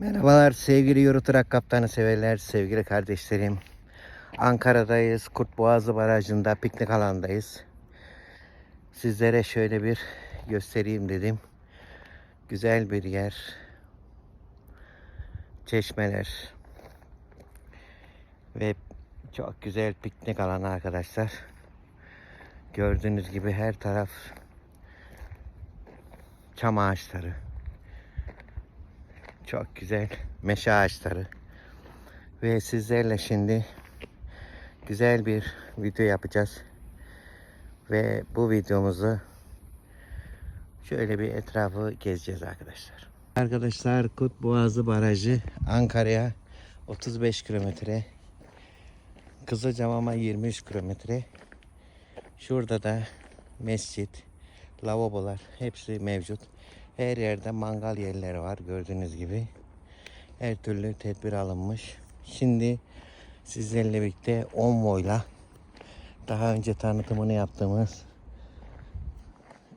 Merhabalar sevgili Yoruturak Kaptanı severler, sevgili kardeşlerim. Ankara'dayız, Kurtboğazı Barajı'nda piknik alandayız. Sizlere şöyle bir göstereyim dedim. Güzel bir yer. Çeşmeler. Ve çok güzel piknik alanı arkadaşlar. Gördüğünüz gibi her taraf çam ağaçları. Çok güzel meşe ağaçları. Ve sizlerle şimdi güzel bir video yapacağız. Ve bu videomuzu şöyle bir etrafı gezeceğiz arkadaşlar. Arkadaşlar Kutboğazı Barajı Ankara'ya 35 kilometre. Kızılcamam'a 23 kilometre. Şurada da mescit, lavabolar hepsi mevcut. Her yerde mangal yerleri var gördüğünüz gibi. Her türlü tedbir alınmış. Şimdi sizlerle birlikte Onvo'yla daha önce tanıtımını yaptığımız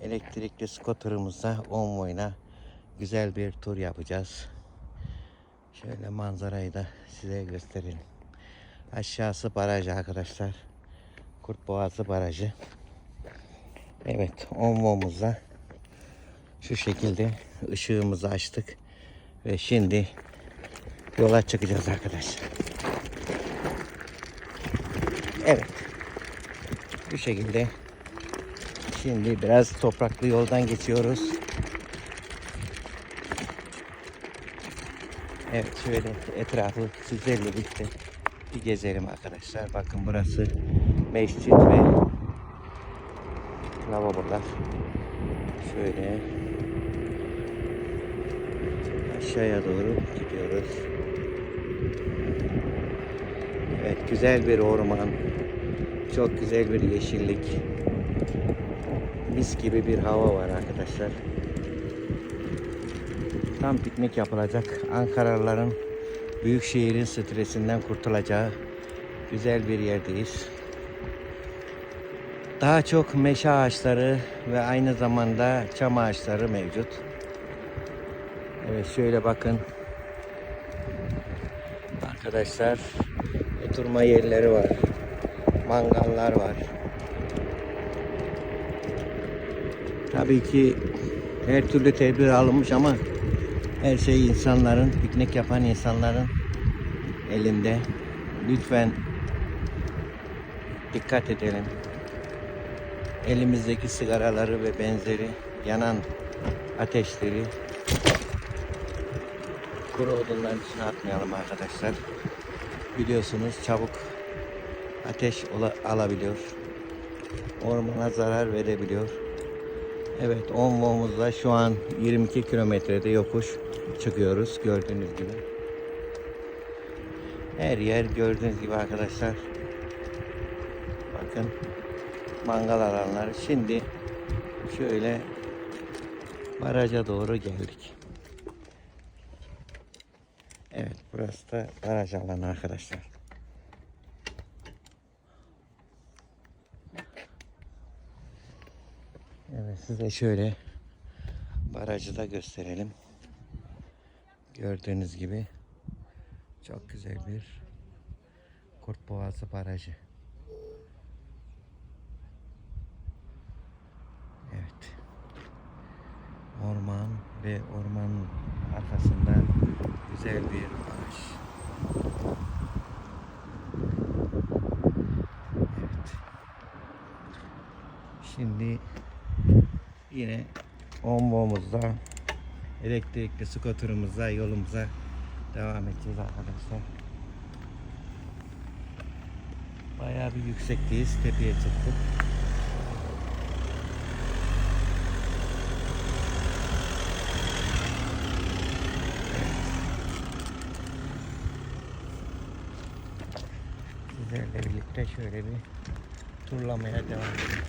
elektrikli scooter'ımızda Onvo'yla güzel bir tur yapacağız. Şöyle manzarayı da size gösterelim. Aşağısı baraj arkadaşlar. Kurtboğazı Barajı. Evet, Onvo'muzla şu şekilde ışığımızı açtık ve şimdi yola çıkacağız arkadaşlar. Evet. Bu şekilde şimdi biraz topraklı yoldan geçiyoruz. Evet şöyle etrafı sizlerle birlikte bir gezelim arkadaşlar. Bakın burası mescit ve lavabolar. Şöyle aşağıya doğru gidiyoruz. Evet güzel bir orman. Çok güzel bir yeşillik. Mis gibi bir hava var arkadaşlar. Tam piknik yapılacak. Ankaralıların büyük şehrin stresinden kurtulacağı güzel bir yerdeyiz. Daha çok meşe ağaçları ve aynı zamanda çam ağaçları mevcut. Evet şöyle bakın. Arkadaşlar oturma yerleri var. Mangallar var. Tabii ki her türlü tedbir alınmış ama her şey insanların, piknik yapan insanların elinde. Lütfen dikkat edelim elimizdeki sigaraları ve benzeri yanan ateşleri kuru odunların içine atmayalım arkadaşlar. Biliyorsunuz çabuk ateş alabiliyor. Ormana zarar verebiliyor. Evet Onvo'muzda şu an 22 kilometrede yokuş çıkıyoruz gördüğünüz gibi. Her yer gördüğünüz gibi arkadaşlar. Bakın mangal alanları. Şimdi şöyle baraja doğru geldik. Evet burası baraj alanı arkadaşlar. Evet size şöyle barajı da gösterelim. Gördüğünüz gibi çok güzel bir Kurtboğazı Barajı. Evet. Orman ve ormanın arkasında güzel bir ağaç. Evet. Şimdi yine Onvo'muzda elektrikli skuterımızla yolumuza devam edeceğiz arkadaşlar. Bayağı bir yüksekteyiz. Tepeye çıktık. Sizlerle birlikte şöyle bir turlamaya devam edelim.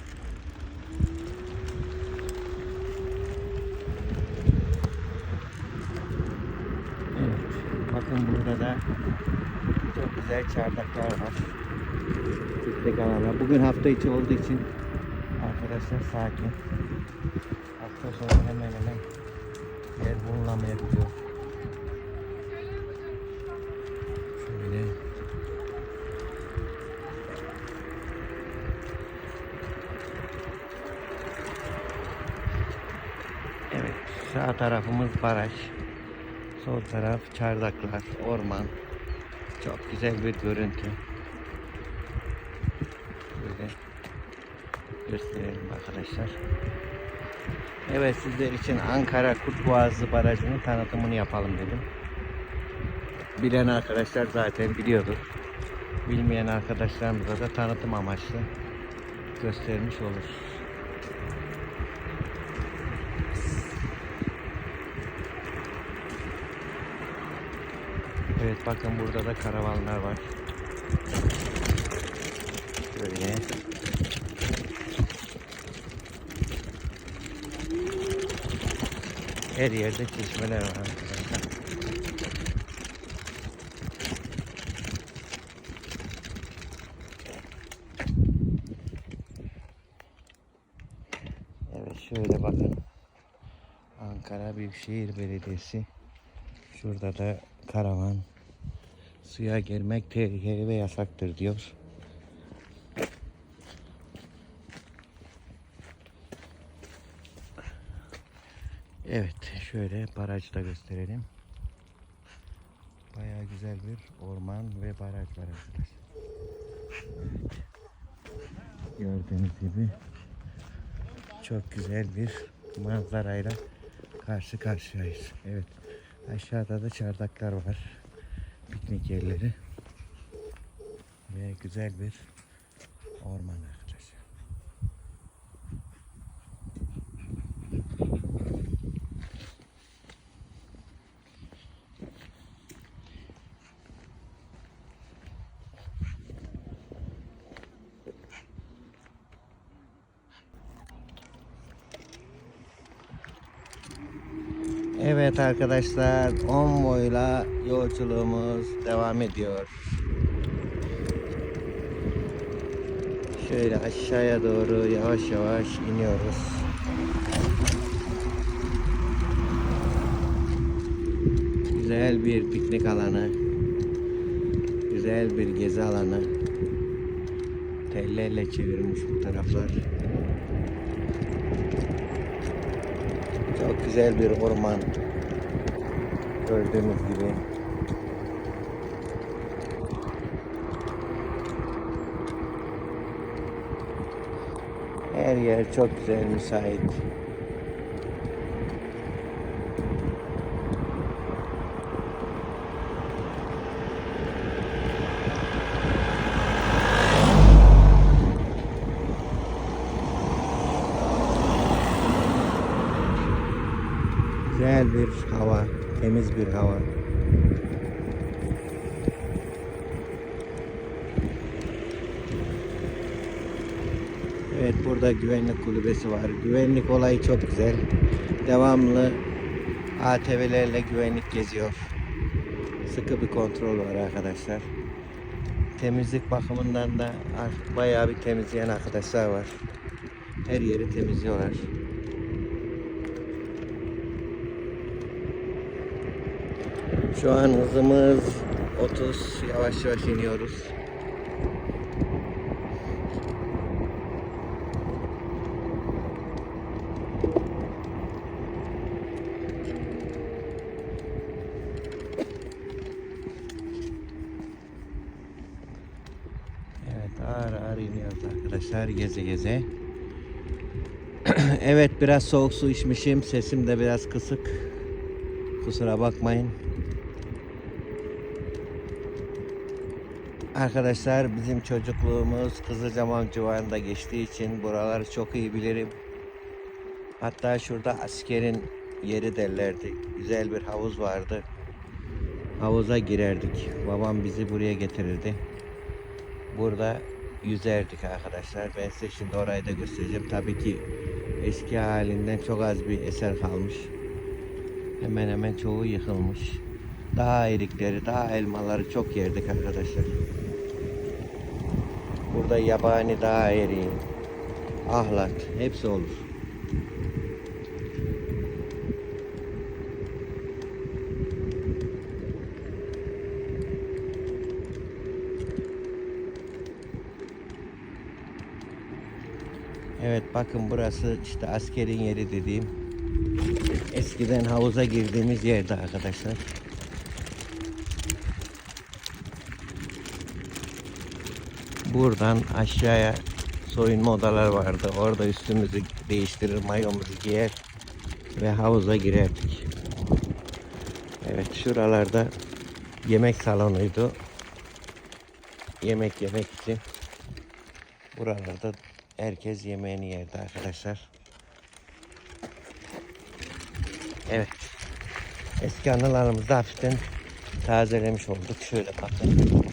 Evet, bakın burada da çok güzel çardaklar var. Piknik alanı. Bugün hafta içi olduğu için arkadaşlar sakin. Hafta sonu hemen hemen yer bulunamayabiliyor. Sağ tarafımız baraj. Sol taraf çardaklar, orman. Çok güzel bir görüntü. Böyle gösterelim arkadaşlar. Evet sizler için Ankara Kurtboğazı Barajı'nın tanıtımını yapalım dedim. Bilen arkadaşlar zaten biliyordur. Bilmeyen arkadaşlarımıza da tanıtım amaçlı göstermiş oluruz. Evet bakın burada da karavanlar var. Böyle. Her yerde çeşmeler var. Evet şöyle bakın. Ankara Büyükşehir Belediyesi. Şurada da karavan. Suya girmek tehlikeli ve yasaktır diyor. Evet şöyle barajı da gösterelim. Bayağı güzel bir orman ve baraj var arkadaşlar. Gördüğünüz gibi çok güzel bir manzarayla karşı karşıyayız. Evet. Aşağıda da çardaklar var. Piknik yerleri. Ve güzel bir orman arkadaşlar. Evet arkadaşlar, konvoyla yolculuğumuz devam ediyor. Şöyle aşağıya doğru yavaş yavaş iniyoruz. Güzel bir piknik alanı. Güzel bir gezi alanı. Tellerle çevirmiş bu taraflar. Çok güzel bir orman. Gördüğünüz gibi. Her yer çok güzel, müsait. Güzel bir hava, temiz bir hava. Evet burada güvenlik kulübesi var. Güvenlik olayı çok güzel. Devamlı ATV'lerle güvenlik geziyor. Sıkı bir kontrol var arkadaşlar. Temizlik bakımından da bayağı bir temizleyen arkadaşlar var. Her yeri temizliyorlar. Şu an hızımız 30 yavaş yavaş iniyoruz. Evet ağır ağır iniyoruz arkadaşlar geze geze. evet biraz soğuk su içmişim. Sesim de biraz kısık. Kusura bakmayın. Arkadaşlar bizim çocukluğumuz Kızılcamam civarında geçtiği için buraları çok iyi bilirim. Hatta şurada askerin yeri derlerdi. Güzel bir havuz vardı. Havuza girerdik. Babam bizi buraya getirirdi. Burada yüzerdik arkadaşlar. Ben size şimdi orayı da göstereceğim. Tabii ki eski halinden çok az bir eser kalmış. Hemen hemen çoğu yıkılmış. Daha erikleri, daha elmaları çok yerdik arkadaşlar. Burada yabani daha eriği, ahlat hepsi olur. Evet bakın burası işte askerin yeri dediğim. Eski eskiden havuza girdiğimiz yerde arkadaşlar. Buradan aşağıya soyunma odaları vardı. Orada üstümüzü değiştirir, mayomuzu giyer ve havuza girerdik. Evet şuralarda yemek salonuydu. Yemek yemek için buralarda herkes yemeğini yerdi arkadaşlar. Evet. Eski anılarımızı hafiften tazelemiş olduk. Şöyle bakın.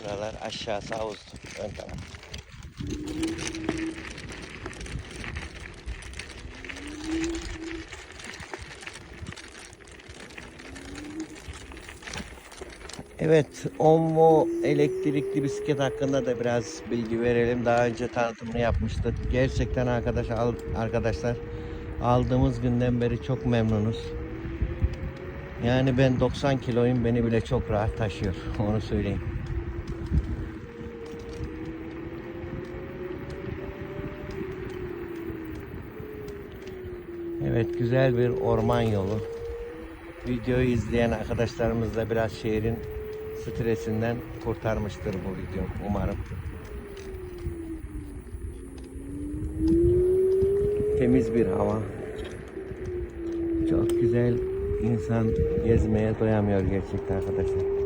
Şuralar aşağısı havuzdu. Ön taraf. Evet, Onvo elektrikli bisiklet hakkında da biraz bilgi verelim. Daha önce tanıtımını yapmıştık. Gerçekten arkadaş arkadaşlar aldığımız günden beri çok memnunuz. Yani ben 90 kiloyum beni bile çok rahat taşıyor. Onu söyleyeyim. Evet güzel bir orman yolu. Videoyu izleyen arkadaşlarımız da biraz şehrin stresinden kurtarmıştır bu video umarım. Temiz bir hava. Çok güzel. İnsan gezmeye doyamıyor gerçekten arkadaşlar.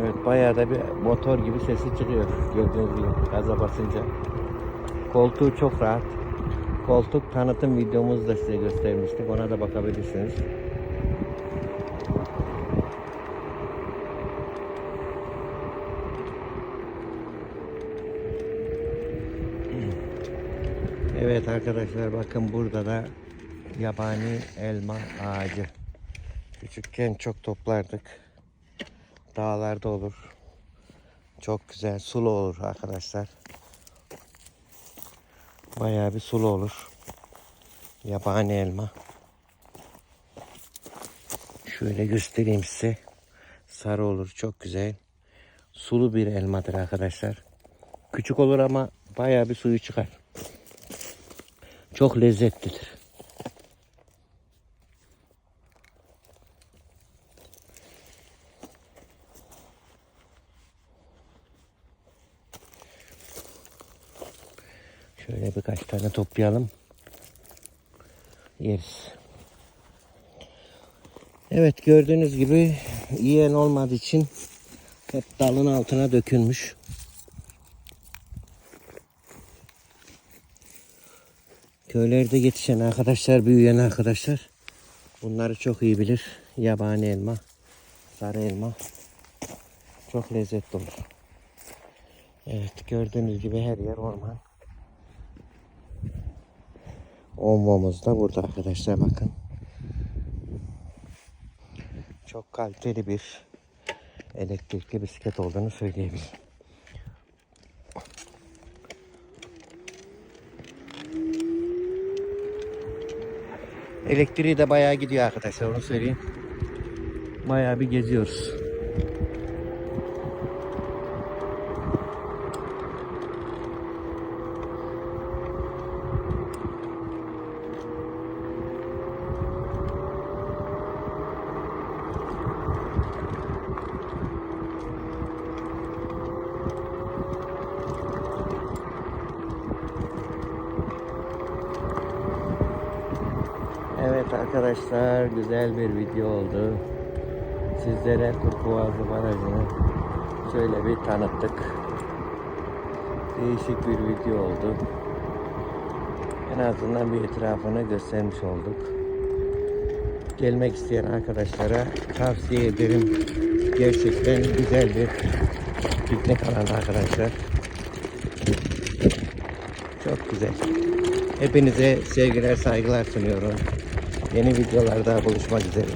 Evet bayağı da bir motor gibi sesi çıkıyor gördüğünüz gibi gaza basınca. Koltuğu çok rahat. Koltuk tanıtım videomuzda da size göstermiştik. Ona da bakabilirsiniz. Evet arkadaşlar bakın burada da yabani elma ağacı. Küçükken çok toplardık. Dağlarda olur. Çok güzel sulu olur arkadaşlar. Bayağı bir sulu olur. Yabani elma. Şöyle göstereyim size. Sarı olur çok güzel. Sulu bir elmadır arkadaşlar. Küçük olur ama bayağı bir suyu çıkar. Çok lezzetlidir. Şöyle birkaç tane toplayalım. Yeriz. Evet gördüğünüz gibi yiyen olmadığı için hep dalın altına dökülmüş. Köylerde yetişen arkadaşlar, büyüyen arkadaşlar bunları çok iyi bilir. Yabani elma, sarı elma çok lezzetli olur. Evet gördüğünüz gibi her yer orman. Onvamız da burada arkadaşlar bakın. Çok kaliteli bir elektrikli bisiklet olduğunu söyleyebilirim. Elektriği de bayağı gidiyor arkadaşlar onu söyleyeyim. Bayağı bir geziyoruz. Evet arkadaşlar güzel bir video oldu. Sizlere Turkuazlı Barajı'nı şöyle bir tanıttık. Değişik bir video oldu. En azından bir etrafını göstermiş olduk. Gelmek isteyen arkadaşlara tavsiye ederim. Gerçekten güzel bir piknik alanı arkadaşlar. Çok güzel. Hepinize sevgiler, saygılar sunuyorum. Yeni videolarda buluşmak üzere.